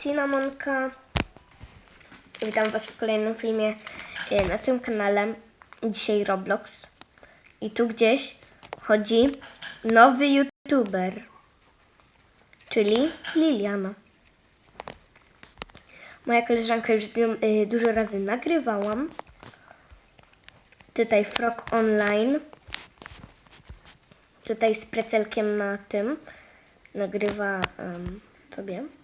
Cynamonka. Witam Was w kolejnym filmie e, na tym kanale. Dzisiaj Roblox. I tu gdzieś chodzi nowy YouTuber, czyli Liliana. Moja koleżanka już z nią y, dużo razy nagrywałam. Tutaj Frog Online. Tutaj z precelkiem na tym nagrywa em, sobie.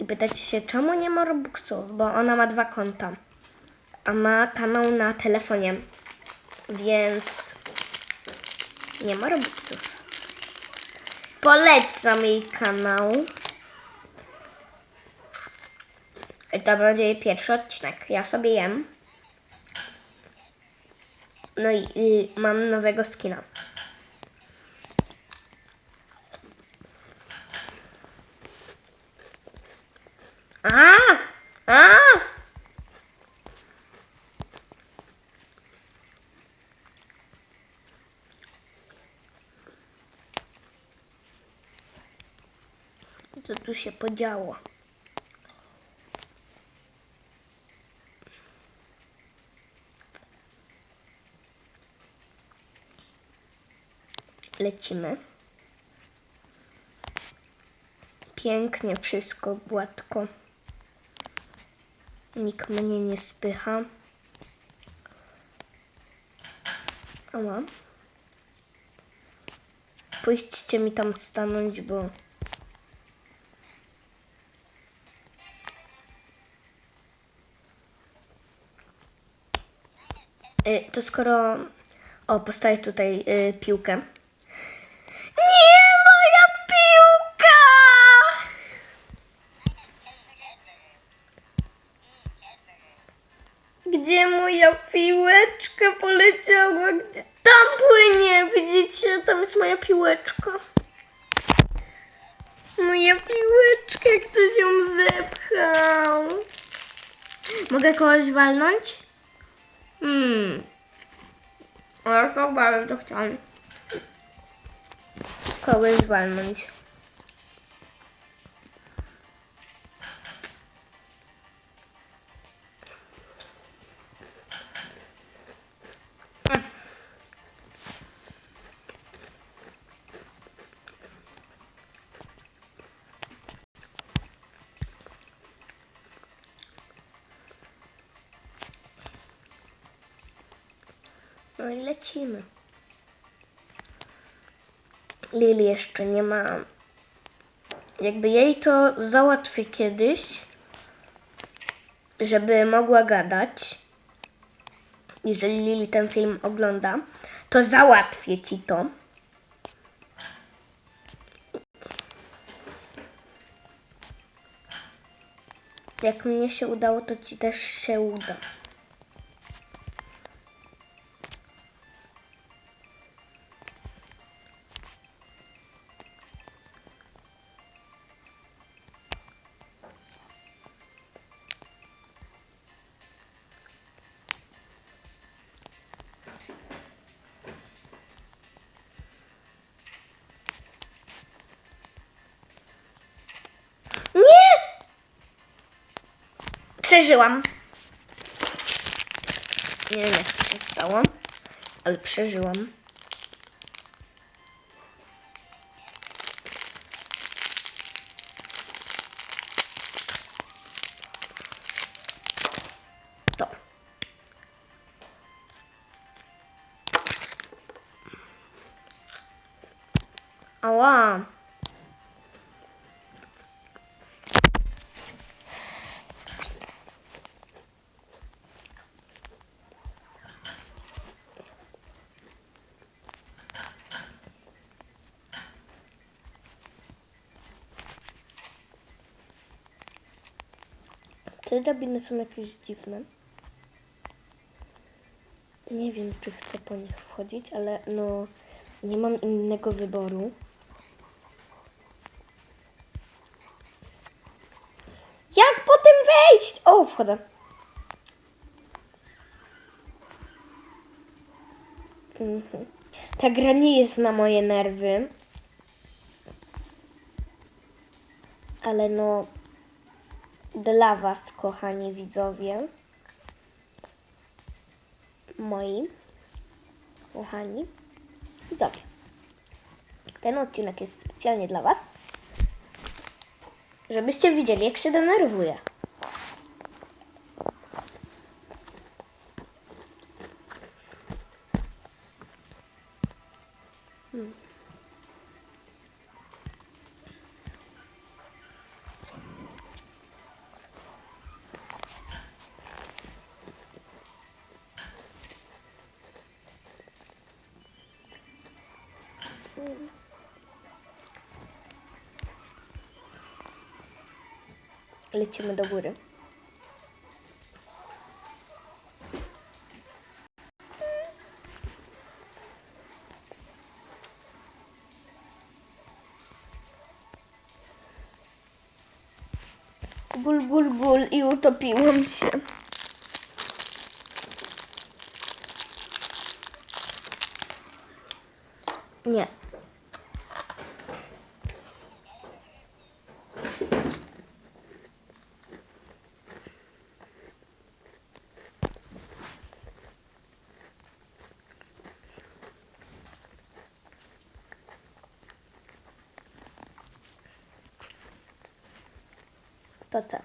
I pytacie się, czemu nie ma Robuxów? Bo ona ma dwa konta. A ma kanał na telefonie. Więc nie ma Robuxów. Polecam jej kanał. I to będzie jej pierwszy odcinek. Ja sobie jem. No i y, mam nowego skina. A! A! Co tu się podziało? Lecimy. Pięknie wszystko, gładko. Nikt mnie nie spycha. Ała. Pójdźcie mi tam stanąć, bo... Y, to skoro... O, postawię tutaj y, piłkę. Piłeczka. Moja piłeczka, ktoś ją zepchał. Mogę kogoś walnąć? Hmm. Ale to bardzo chciałam kogoś walnąć. No i lecimy. Lili jeszcze nie ma. Jakby jej to załatwię kiedyś, żeby mogła gadać. Jeżeli Lili ten film ogląda, to załatwię ci to. Jak mnie się udało, to ci też się uda. Przeżyłam. Nie wiem, jak to się stało, ale przeżyłam. To. Ała. Te drabiny są jakieś dziwne. Nie wiem, czy chcę po nich wchodzić, ale no nie mam innego wyboru. Jak potem wejść? O, wchodzę. Mhm. Ta gra nie jest na moje nerwy. Ale no, dla Was, kochani widzowie, moi kochani widzowie, ten odcinek jest specjalnie dla Was, żebyście widzieli, jak się denerwuję. Gul, gul, gul i utopiłam się. To co?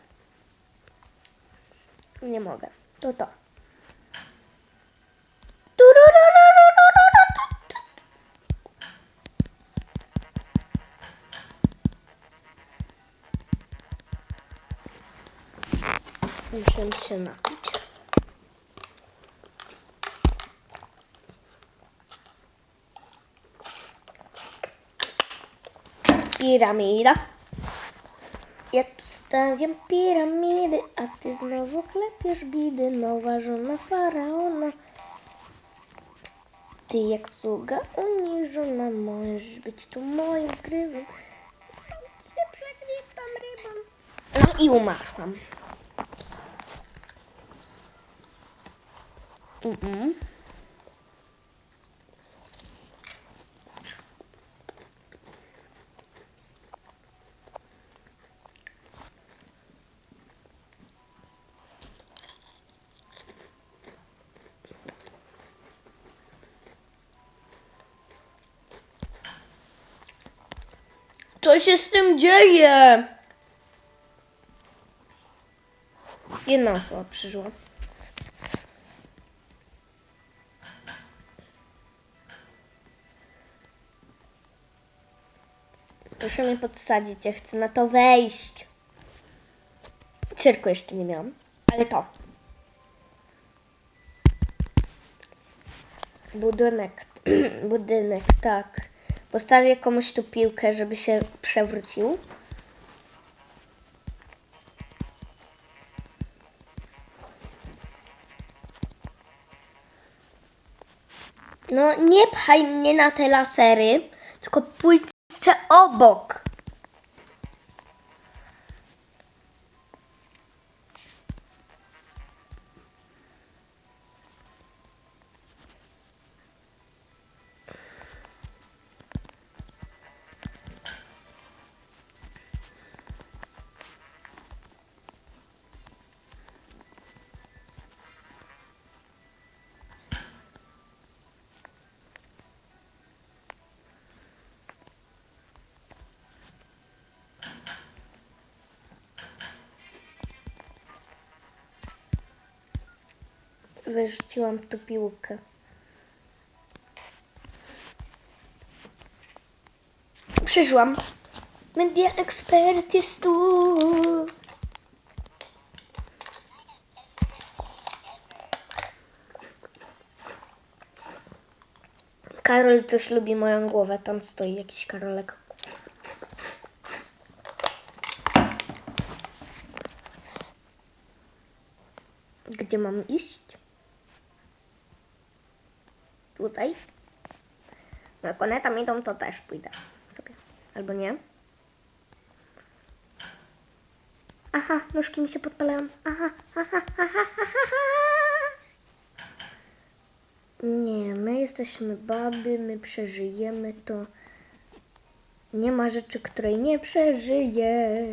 Nie mogę. To to. Muszę się napić. Piramida. Ja tu stawiam piramidy, a ty znowu klepiesz bidy. Nowa żona faraona. Ty jak sługa uniżona, możesz być tu moim zgrywem. Nic nie przegnitam rybą. No i umarłam. Mm-mm. Co się z tym dzieje? Jedna osoba przyszła. Proszę mnie podsadzić, ja chcę na to wejść. Cyrku jeszcze nie miałam, ale to. Budynek, budynek, tak. Postawię komuś tu piłkę, żeby się przewrócił. No nie pchaj mnie na te lasery, tylko pójdź obok. Zarzuciłam tu piłkę. Przyszłam. Media ekspert jest tu. Karol też lubi moją głowę. Tam stoi jakiś Karolek. Gdzie mam iść? Tutaj. No jak one tam idą, to też pójdę sobie. Albo nie. Aha, nóżki mi się podpalają. Aha, aha, aha, aha, aha. Nie, my jesteśmy baby, my przeżyjemy to. Nie ma rzeczy, której nie przeżyje.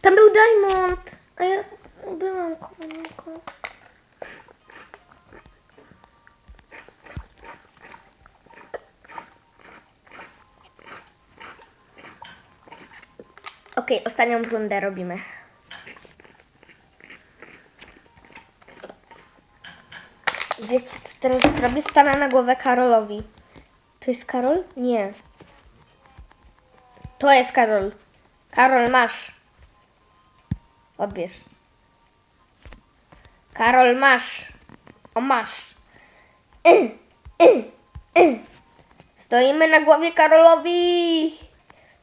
Tam był Diamond, a ja byłam komanką. Okej, ostatnią rundę robimy. Wiecie, co teraz zrobię? Stanę na głowę Karolowi. To jest Karol? Nie. To jest Karol. Karol, masz. Odbierz. Karol, masz. O, masz. Y, y, y. Stoimy na głowie Karolowi.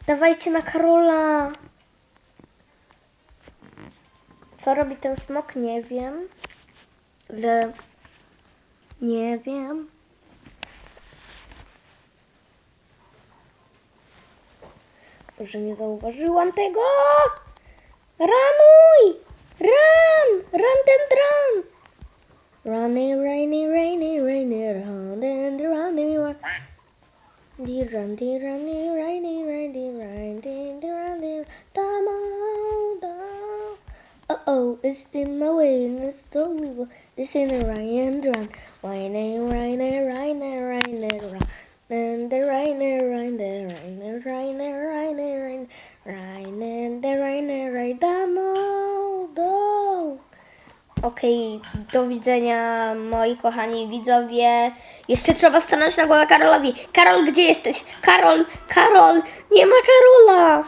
Dawajcie na Karola. Co robi ten smok? Nie wiem. Ale... Nie wiem. Może nie zauważyłam tego. Ranuj! Evil. This in the run and run. Whiny, whiny, whiny, whiny, run. And the rain, rain, the rain, rain, rain, rain, rain, and the rain, rain, the. Okej, do widzenia moi kochani widzowie. Jeszcze trzeba stanąć na głowę Karolowi. Karol, gdzie jesteś? Karol, Karol, nie ma Karola.